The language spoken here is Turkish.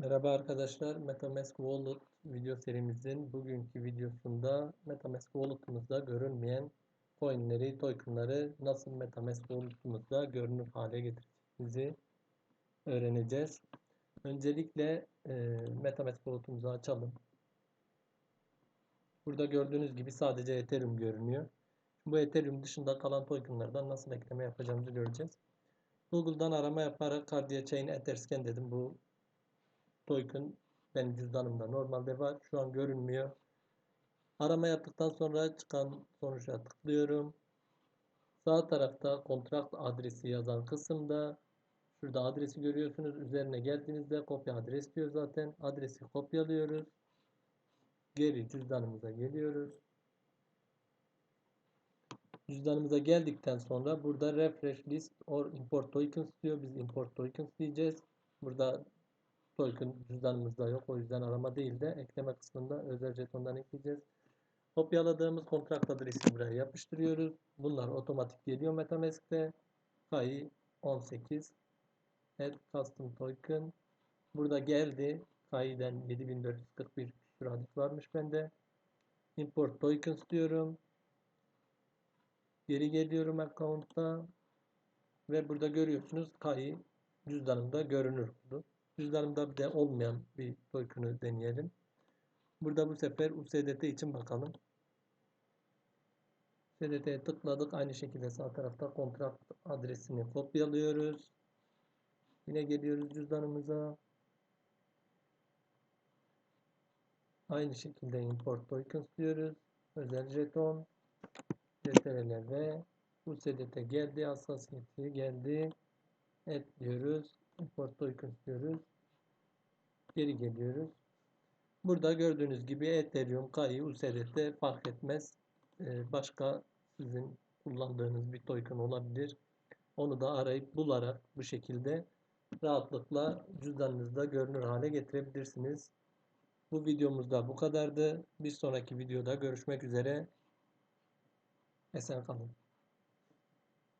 Merhaba arkadaşlar, MetaMask Wallet video serimizin bugünkü videosunda MetaMask Wallet'ımızda görünmeyen coinleri, tokenları nasıl MetaMask Wallet'ımızda görünür hale getireceğimizi öğreneceğiz. Öncelikle e, MetaMask Wallet'ımızı açalım. Burada gördüğünüz gibi sadece Ethereum görünüyor. Bu Ethereum dışında kalan tokenlardan nasıl ekleme yapacağımızı göreceğiz. Google'dan arama yaparak Cardia Chain Etherscan dedim. Bu token benim cüzdanımda normalde var. Şu an görünmüyor. Arama yaptıktan sonra çıkan sonuca tıklıyorum. Sağ tarafta kontrakt adresi yazan kısımda şurada adresi görüyorsunuz. Üzerine geldiğinizde kopya adres diyor zaten. Adresi kopyalıyoruz. Geri cüzdanımıza geliyoruz. Cüzdanımıza geldikten sonra burada refresh list or import tokens diyor. Biz import tokens diyeceğiz. Burada token cüzdanımızda yok. O yüzden arama değil de ekleme kısmında özel jetondan ekleyeceğiz. Kopyaladığımız kontrakt adresi buraya yapıştırıyoruz. Bunlar otomatik geliyor Metamask'te. KI 18 add custom token burada geldi. KI'den 7441 küsur adet varmış bende. Import tokens diyorum. Geri geliyorum account'a ve burada görüyorsunuz KI cüzdanımda görünür. Cüzdanımda bir de olmayan bir token'ı deneyelim. Burada bu sefer USDT için bakalım. USDT'ye tıkladık. Aynı şekilde sağ tarafta kontrat adresini kopyalıyoruz. Yine geliyoruz cüzdanımıza. Aynı şekilde import tokens diyoruz. Özel jeton. CTRL ve USDT geldi. Hassasiyeti geldi. Et diyoruz. Import token. Geri geliyoruz. Burada gördüğünüz gibi Ethereum, KAI, USDT fark etmez. Ee, başka sizin kullandığınız bir token olabilir. Onu da arayıp bularak bu şekilde rahatlıkla cüzdanınızda görünür hale getirebilirsiniz. Bu videomuzda bu kadardı. Bir sonraki videoda görüşmek üzere. Esen kalın.